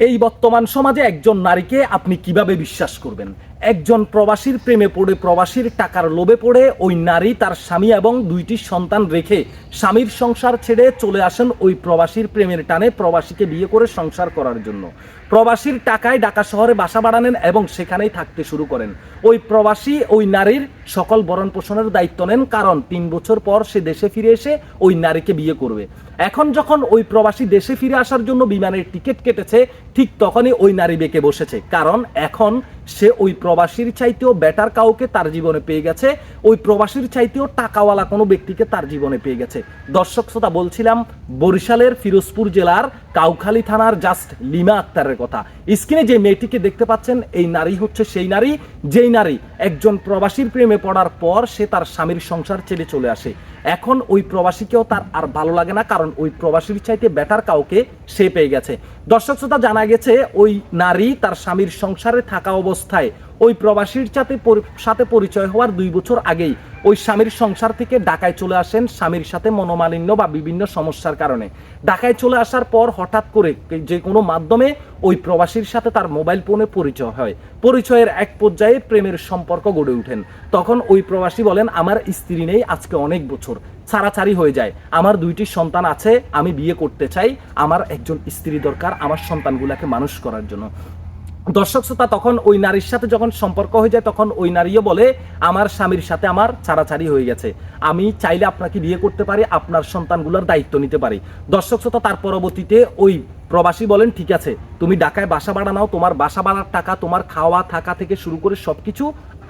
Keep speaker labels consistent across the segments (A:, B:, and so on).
A: এই বর্তমান সমাজে একজন নারীকে আপনি কীভাবে বিশ্বাস করবেন? একজন প্রবাসীর প্রেমে পড়ে, প্রবাসীর টাকার লোভে পড়ে, ওই নারী তার স্বামী এবং দুইটি সন্তান রেখে স্বামীর সংসার ছেড়ে চলে আসেন ওই প্রবাসীর প্রেমের টানে প্রবাসীকে বিয়ে করে সংসার করার জন্য। প্রবাসীর টাকায় ঢাকা শহরে বাসা বাড়ানেন এবং সেখানেই থাকতে শুরু করেন। ওই প্রবাসী ওই নারীর সকল ভরণ পোষণের দায়িত্ব নেন, কারণ তিন বছর পর সে দেশে ফিরে এসে ওই নারীকে বিয়ে করবে। এখন যখন ওই প্রবাসী দেশে ফিরে আসার জন্য বিমানের টিকিট কেটেছে, ঠিক তখনই ওই নারী বেঁকে বসেছে, কারণ এখন সে ওই প্রবাসীর চাইতেও বেটার কাউকে তার জীবনে পেয়ে গেছে, ওই প্রবাসীর চাইতেও টাকাওয়ালা কোনো ব্যক্তিকে তার জীবনে পেয়ে গেছে। দর্শক শ্রোতা, বলছিলাম, বরিশালের ফিরোজপুর জেলার কাউখালী থানার জাস্ট লিমা আক্তারের কথা। স্ক্রিনে যে মেয়েটিকে দেখতে পাচ্ছেন, এই নারী হচ্ছে সেই নারী, যেই নারী একজন প্রবাসীর প্রেমে পড়ার পর সে তার স্বামীর সংসার ছেড়ে চলে আসে। এখন ওই প্রবাসীকেও তার আর ভালো লাগে না, কারণ ওই প্রবাসীর চাইতে বেটার কাউকে সে পেয়ে গেছে। দর্শক শ্রোতা, জানা গেছে ওই নারী তার স্বামীর সংসারে থাকা অবস্থায় ওই প্রবাসীর সাথে সাথে পরিচয় হওয়ার দুই বছর আগেই ওই স্বামীর সংসার থেকে ঢাকায় চলে আসেন স্বামীর সাথে মনোমালিন্য বা বিভিন্ন সমস্যার কারণে। ঢাকায় চলে আসার পর হঠাৎ করে যে কোনো মাধ্যমে ওই প্রবাসীর সাথে তার মোবাইল ফোনে পরিচয় হয়। পরিচয়ের এক পর্যায়ে প্রেমের সম্পর্ক গড়ে ওঠেন। তখন ওই প্রবাসী বলেন, আমার স্ত্রী নেই আজকে অনেক বছর। ছাড়াছাড়ি হয়ে যায়। আমার দুইটি সন্তান আছে, আমি বিয়ে করতে চাই। আমার একজন স্ত্রী দরকার আমার সন্তানগুলোকে মানুষ করার জন্য। দর্শক শ্রোতা, তখন ওই নারীর সাথে যখন সম্পর্ক হয়ে যায়, তখন ওই নারীও বলে, আমার স্বামীর সাথে আমার ছাড়াছাড়ি হয়ে গেছে। আমি চাইলে আপনাকে বিয়ে করতে পারি, আপনার সন্তানগুলোর দায়িত্ব নিতে পারি। দর্শক শ্রোতা, তার পরবর্তীতে ওই প্রবাসী বলেন, ঠিক আছে, তুমি ঢাকায় বাসা ভাড়া নাও, তোমার বাসা ভাড়ার টাকা, তোমার খাওয়া, থাকা থেকে শুরু করে সব কিছু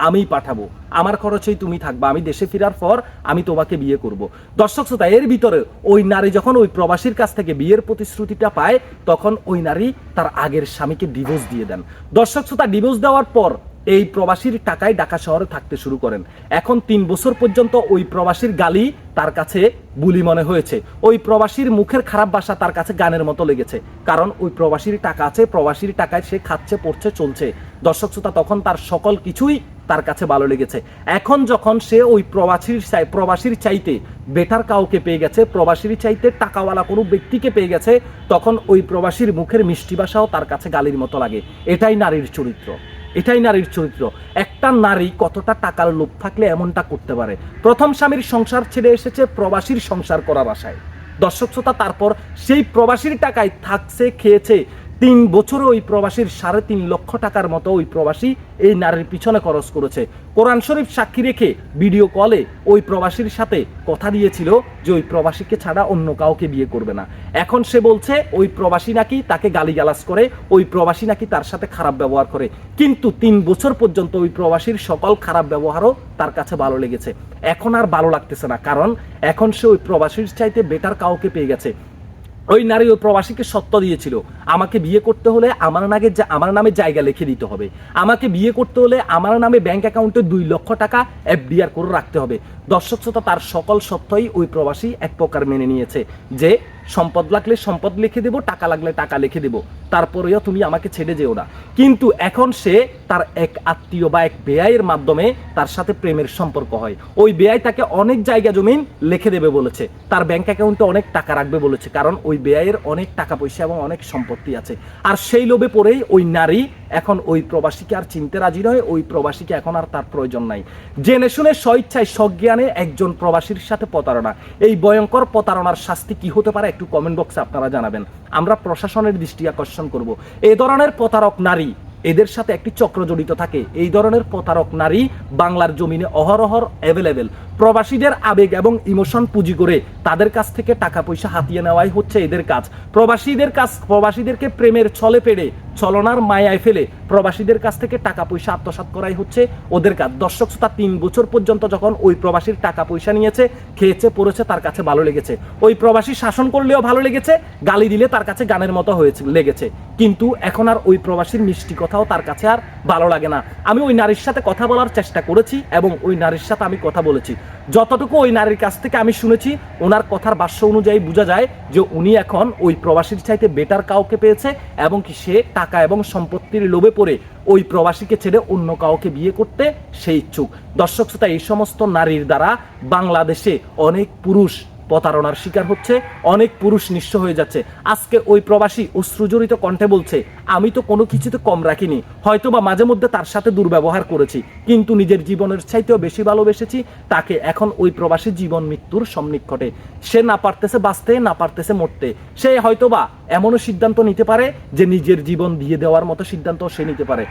A: আমিই পাঠাবো। আমার খরচেই তুমি থাকবা, আমি দেশে ফেরার পর আমি তোমাকে বিয়ে করব। দর্শক শ্রোতা, এর ভিতরে ওই নারী যখন ওই প্রবাসীর কাছ থেকে বিয়ের প্রতিশ্রুতিটা পায়, তখন ওই নারী তার আগের স্বামীকে ডিভোর্স দিয়ে দেন। দর্শক শ্রোতা ডিভোর্স দেওয়ার পর এই প্রবাসীর টাকায় ঢাকা শহরে থাকতে শুরু করেন। এখন তিন বছর পর্যন্ত ওই প্রবাসীর গালি তার কাছে বুলি মনে হয়েছে। ওই প্রবাসীর মুখের খারাপ বাসা তার কাছে গানের মতো লেগেছে। কারণ ওই প্রবাসীর টাকা আছে, প্রবাসীর টাকায় সে খাচ্ছে, পড়ছে, চলছে। দর্শক শ্রোতা, তখন তার সকল কিছুই তার কাছে ভালো লেগেছে। এখন যখন সে ওই প্রবাসীর প্রবাসীর চাইতে বেটার কাউকে পেয়ে গেছে, প্রবাসীর চাইতে টাকাওয়ালা কোনো ব্যক্তিকে পেয়ে গেছে, তখন ওই প্রবাসীর মুখের মিষ্টি ভাষাও তার কাছে গালির মতো লাগে। এটাই নারীর চরিত্র। এটাই নারীর চরিত্র। একটা নারী কতটা টাকার লোভ থাকলে এমনটা করতে পারে? প্রথম স্বামীর সংসার ছেড়ে এসেছে প্রবাসীর সংসার করার আশায় দর্শক শ্রোতা, তারপর সেই প্রবাসীর টাকায় থাকছে, খেয়েছে তিন বছরে ওই প্রবাসীর সাড়ে তিন লক্ষ টাকার মতো ওই প্রবাসী এই নারীর পিছনে খরচ করেছে। কোরআন শরীফ সাক্ষী রেখে ভিডিও কলে ওই প্রবাসীর সাথে কথা দিয়েছিল যে ওই প্রবাসীকে ছাড়া অন্য কাউকে বিয়ে করবে না। এখন সে বলছে, ওই প্রবাসী নাকি তাকে গালিগালাজ করে, ওই প্রবাসী নাকি তার সাথে খারাপ ব্যবহার করে। কিন্তু তিন বছর পর্যন্ত ওই প্রবাসীর সকল খারাপ ব্যবহারও তার কাছে ভালো লেগেছে। এখন আর ভালো লাগতেছে না, কারণ এখন সে ওই প্রবাসীর চাইতে বেটার কাউকে পেয়ে গেছে। ওই নারী ওই প্রবাসীকে সত্য দিয়েছিল। আমাকে বিয়ে করতে হলে আমার নামে আমার নামে জায়গা লিখে দিতে হবে। আমাকে বিয়ে করতে হলে আমার নামে ব্যাংক অ্যাকাউন্টে দুই লক্ষ টাকা এফডিআর করে রাখতে হবে। দর্শক তার সকল সত্যই ওই প্রবাসী এক প্রকার মেনে নিয়েছে যে সম্পদ লাগলে সম্পদ লিখে দেবো, টাকা লাগলে টাকা লিখে দেবো। তারপরেও তুমি আমাকে ছেড়ে যেও না। কিন্তু এখন সে তার এক আত্মীয় বা এক বেআইয়ের মাধ্যমে তার সাথে প্রেমের সম্পর্ক হয়। ওই বেআই তাকে অনেক জায়গা জমিন লিখে দেবে বলেছে। তার ব্যাংক অ্যাকাউন্টে অনেক টাকা রাখবে বলেছে। কারণ ওই বেআইয়ের অনেক টাকা পয়সা এবং অনেক সম্পত্তি আছে। আর সেই লোভে পড়েই ওই নারী এখন ওই প্রবাসীকে আর চিনতে রাজি নয়, ওই প্রবাসীকে এখন আর তার প্রয়োজন নাই। জেনে শুনে স্বইচ্ছায় সজ্ঞানে একজন প্রবাসীর সাথে প্রতারণা। এই ভয়ঙ্কর প্রতারণার শাস্তি কি হতে পারে একটু কমেন্ট বক্সে আপনারা জানাবেন। আমরা প্রশাসনের দৃষ্টি আকর্ষণ করব। এই ধরনের প্রতারক নারী এদের সাথে একটি চক্র জড়িত থাকে। এই ধরনের প্রতারক নারী বাংলার জমিনে অহরহর অ্যাভেলেবেল প্রবাসীদের আবেগ এবং ইমোশন পুঁজি করে তাদের কাছ থেকে টাকা পয়সা হাতিয়ে নেওয়াই হচ্ছে এদের কাজ। প্রবাসীদের কাজ প্রবাসীদেরকে প্রেমের ছলে পেড়ে ছলনার মায়ায় ফেলে প্রবাসীদের কাছ থেকে টাকা পয়সা আত্মসাত করাই হচ্ছে ওদের কাজ। দর্শক শ্রোতা, তিন বছর পর্যন্ত যখন ওই প্রবাসীর টাকা পয়সা নিয়েছে, খেয়েছে, পড়েছে, তার কাছে ভালো লেগেছে। ওই প্রবাসী শাসন করলেও ভালো লেগেছে, গালি দিলে তার কাছে গানের মতো হয়েছে, লেগেছে। কিন্তু এখন আর ওই প্রবাসীর মিষ্টি কথাও তার কাছে আর ভালো লাগে না। আমি ওই নারীর সাথে কথা বলার চেষ্টা করেছি এবং ওই নারীর সাথে আমি কথা বলেছি। যতটুকু ওই নারীর কাছ থেকে আমি শুনেছি, ওনার কথার ভাষ্য অনুযায়ী বোঝা যায় যে উনি এখন ওই প্রবাসীর চাইতে বেটার কাউকে পেয়েছে এবং কি সে টাকা এবং সম্পত্তির লোভে পড়ে ওই প্রবাসীকে ছেড়ে অন্য কাউকে বিয়ে করতে সে ইচ্ছুক। দর্শক শ্রোতা, এই সমস্ত নারীর দ্বারা বাংলাদেশে অনেক পুরুষ প্রতারণার শিকার হচ্ছে, অনেক পুরুষ নিঃস্ব হয়ে যাচ্ছে। আজকে ওই প্রবাসী অশ্রুজড়িত কণ্ঠে বলছে, আমি তো কোনো কিছুতে কম রাখিনি হয়তো বা মাঝে মধ্যে তার সাথে দুর্ব্যবহার করেছি, কিন্তু নিজের জীবনের চাইতেও বেশি ভালোবেসেছি, তাকে এখন ওই প্রবাসী জীবন মৃত্যুর সন্নিকটে সে না পারতেছে বাঁচতে, না পারতেছে মরতে। সে হয়তো বা এমনও সিদ্ধান্ত নিতে পারে, যে নিজের জীবন দিয়ে দেওয়ার মতো সিদ্ধান্ত সে নিতে পারে।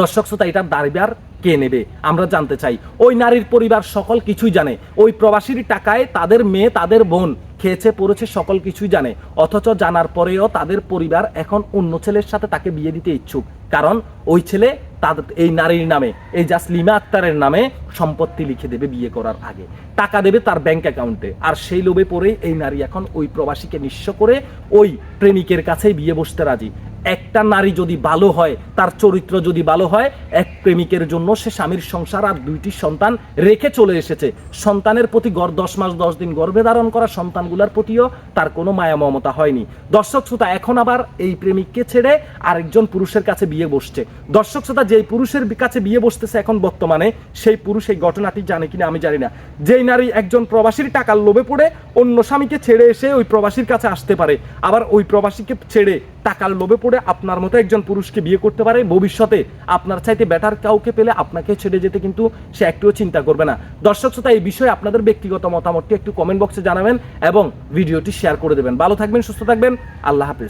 A: দর্শক শ্রোতা এটার দাবিদার কে নেবে? আমরা জানতে চাই। ওই নারীর পরিবার সকল কিছুই জানে। ওই প্রবাসীর টাকায় তাদের মেয়ে, তাদের বোন খেয়েছে, পড়েছে, সকল কিছুই জানে। অথচ জানার পরেও তাদের পরিবার এখন অন্য ছেলের সাথে তাকে বিয়ে দিতে ইচ্ছুক। কারণ ওই ছেলে তাদের এই নারীর নামে, এই জাসলিমা আক্তারের নামে সম্পত্তি লিখে দেবে বিয়ে করার আগে। টাকা দেবে তার ব্যাংক অ্যাকাউন্টে আর সেই লোভে পড়েই এই নারী এখন ওই প্রবাসীকে নিঃস্ব করে ওই প্রেমিকের কাছেই বিয়ে বসতে রাজি। একটা নারী যদি ভালো হয়, তার চরিত্র যদি ভালো হয়, এক প্রেমিকের জন্য সে স্বামীর সংসার আর দুইটি সন্তান রেখে চলে এসেছে। সন্তানের প্রতি গড় দশ মাস দশ দিন গর্ভে ধারণ করা সন্তানগুলোর প্রতিও তার কোনো মায়া মমতা হয়নি। দর্শক শ্রোতা, এখন আবার এই প্রেমিককে ছেড়ে আরেকজন পুরুষের কাছে বিয়ে বসছে। দর্শক শ্রোতা যেই পুরুষের কাছে বিয়ে বসতেছে এখন বর্তমানে, সেই পুরুষ এই ঘটনাটি জানে কিনা আমি জানি না। যেই নারী একজন প্রবাসীর টাকার লোভে পড়ে, অন্য স্বামীকে ছেড়ে এসে ওই প্রবাসীর কাছে আসতে পারে। আবার ওই প্রবাসীকে ছেড়ে টাকার লোভে পড়ে আপনার মতো একজন পুরুষকে বিয়ে করতে পারে, ভবিষ্যতে আপনার চাইতে বেটার কাউকে পেলে আপনাকে ছেড়ে যেতে কিন্তু সে একটুও চিন্তা করবে না। দর্শক শ্রোতা, এই বিষয়ে আপনাদের ব্যক্তিগত মতামতটি একটু কমেন্ট বক্সে জানাবেন এবং ভিডিওটি শেয়ার করে দেবেন। ভালো থাকবেন, সুস্থ থাকবেন, আল্লাহ হাফেজ।